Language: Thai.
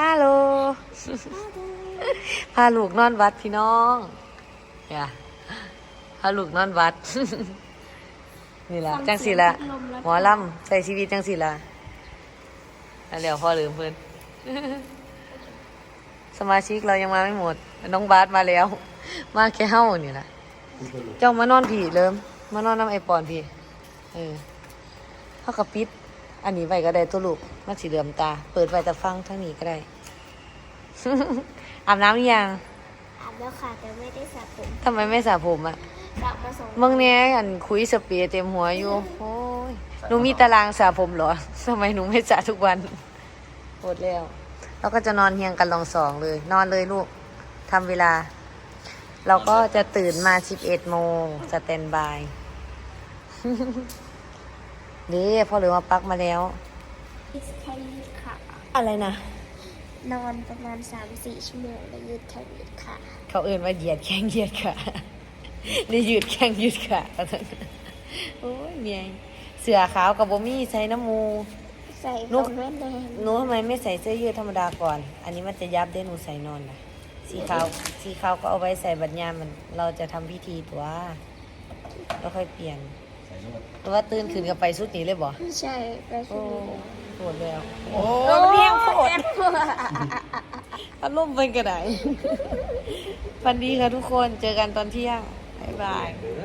ฮัลโหลพาลูกนอนวัดพี่น้องอย่าพาลูกนอนวัด นี่ละจังสิละหมอลำใส่ชีวิตจังสิละอันเดี๋ยวพ่อลืมเพื่อนสมาชิกเรายังมาไม่หมด น้องบาสมาแล้ว มาแค่เฮ้านี่ละเจ้ามานอนผีเริ่มมานอนน้ำไอปอนพี่ เออเขากับปิด อันนี้ไว้ก็ได้ตัวลูกมันสีเหลื่อมตา เปิดไว้แต่ฟังทั้งนี้ก็ได้ อาบน้ำหรือยังอาบแล้วค่ะแต่ไม่ได้สระผมทำไมไม่สระผมอะสระมาสองมึงเนี่ยอันคุยสเปียร์เต็มหัวอยู่โอ้ยหนูมีตารางสระผมเหรอทำไมหนูไม่สระทุกวันโหดแล้วแล้วก็จะนอนเฮียงกันลองสองเลย นอนเลยลูกทำเวลา เราก็จะตื่นมา11โมงสแตนบาย นี่พ่อเหลือมาปักมาแล้วแค่ยืดขาอะไรนะ นอนประมาณสามสี่ชั่วโมงแล้วยืดแค่ยืดขาเขาเอื่นว่าเหยียดแข้งเหยียดขานี่ยืดแข้งยืดขาโอ้ยเมียเสือขาวกับโบมี่ใส่น้ำมู ใส่ลูขกองแม่แดงหนูทำไมไม่ใส่เสื้อยืดธรรมดาก่อน อันนี้มันจะยับได้หนูใส่นอนนะสีขาวสีขาวก็เอาไว้ใส่บัญญามมัน เราจะทำพิธีตัวแล้วค่อยเปลี่ยนใส่นวด แต่ว่าตื่นขึ้นกับไปสุดนี้เลยบ่ไม่ใช่ไปโอ้ชุดนี้โหดแล้ว โอ้มันเพียงโหด อารมณ์เป็นกระได ฟันดีค่ะทุกคน เจอกันตอนเที่ยง บ๊ายบายเอ